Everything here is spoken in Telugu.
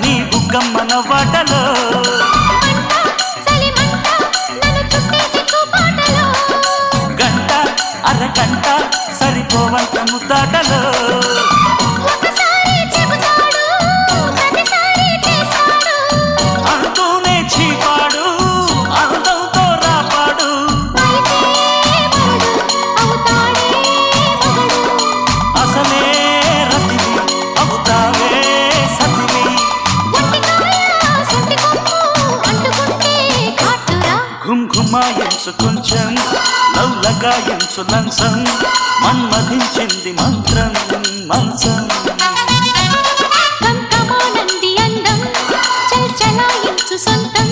నీ బుగ్గమ్మన వాటలో. గంట అరగంట సరిపోవంత ముద్ద. ఘుమాయించు కొంచెం లౌలగాయించు లంచం మన్మధించింది మంత్రం మంచం. అందం చల్చలాయించు సొంతం